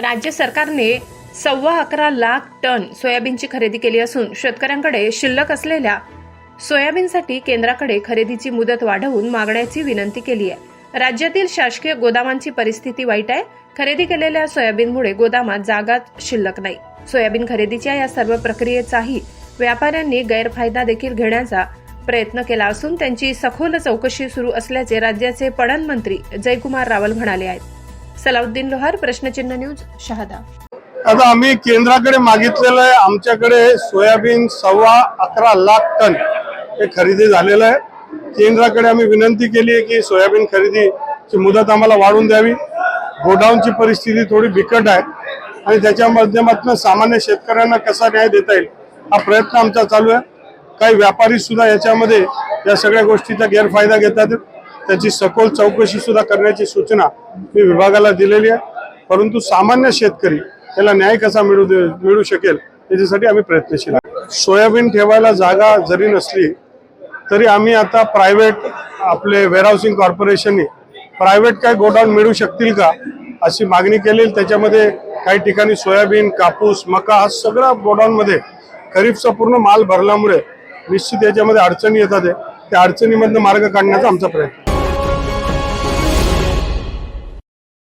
राज्य सरकारने सव्वा अकरा लाख टन सोयाबीनची खरेदी केली असून शेतकऱ्यांकडे शिल्लक असलेल्या सोयाबीनसाठी केंद्राकडे खरेदीची मुदत वाढवून मागण्याची विनंती केली आहे. राज्यातील शासकीय गोदामांची परिस्थिती वाईट आहे. खरेदी केलेल्या सोयाबीनमुळे गोदामात जागा शिल्लक नाही. सोयाबीन खरेदीच्या या सर्व प्रक्रियेचाही व्यापाऱ्यांनी गैरफायदा देखील घेण्याचा प्रयत्न केला असून त्यांची सखोल चौकशी सुरू असल्याचे राज्याचे पणन मंत्री जयकुमार रावल म्हणाले आहेत. सलाउद्दीन लोहार प्रश्नचिन्ह न्यूज शहादा. आता आम्ही केंद्राकडे मागितलेलं आहे. आमच्याकडे सोयाबीन सव्वा अकरा लाख टन हे खरेदी झालेलं आहे. केंद्राकडे आम्ही विनंती केली आहे की सोयाबीन खरेदीची मुदत आम्हाला वाढवून द्यावी. गोडाऊनची परिस्थिती थोडी बिकट आहे आणि त्याच्या माध्यमातून सामान्य शेतकऱ्यांना कसा न्याय देता येईल हा प्रयत्न आमचा चालू आहे. काही व्यापारी सुद्धा याच्यामध्ये या सगळ्या गोष्टीचा गैरफायदा घेतात. त्याची सखोल चौकशी सुद्धा करण्याची सूचना मी विभागाला दिलेली आहे. परंतु सामान्य शेतकरी त्याला न्याय कसा मिळू दे मिळू शकेल त्याच्यासाठी आम्ही प्रयत्नशील सोयाबीन ठेवायला जागा जरी नसली तरी आम्ही आता प्रायव्हेट आपले वेअरहाऊसिंग कॉर्पोरेशनने प्रायव्हेट काय गोडाऊन मिळू शकतील का अशी मागणी केली. त्याच्यामध्ये काही ठिकाणी सोयाबीन कापूस मका हा सगळा गोडाऊनमध्ये खरीपचा पूर्ण माल भरल्यामुळे निश्चित याच्यामध्ये अडचणी येतात आहे. त्या अडचणीमधनं मार्ग काढण्याचा आमचा प्रयत्न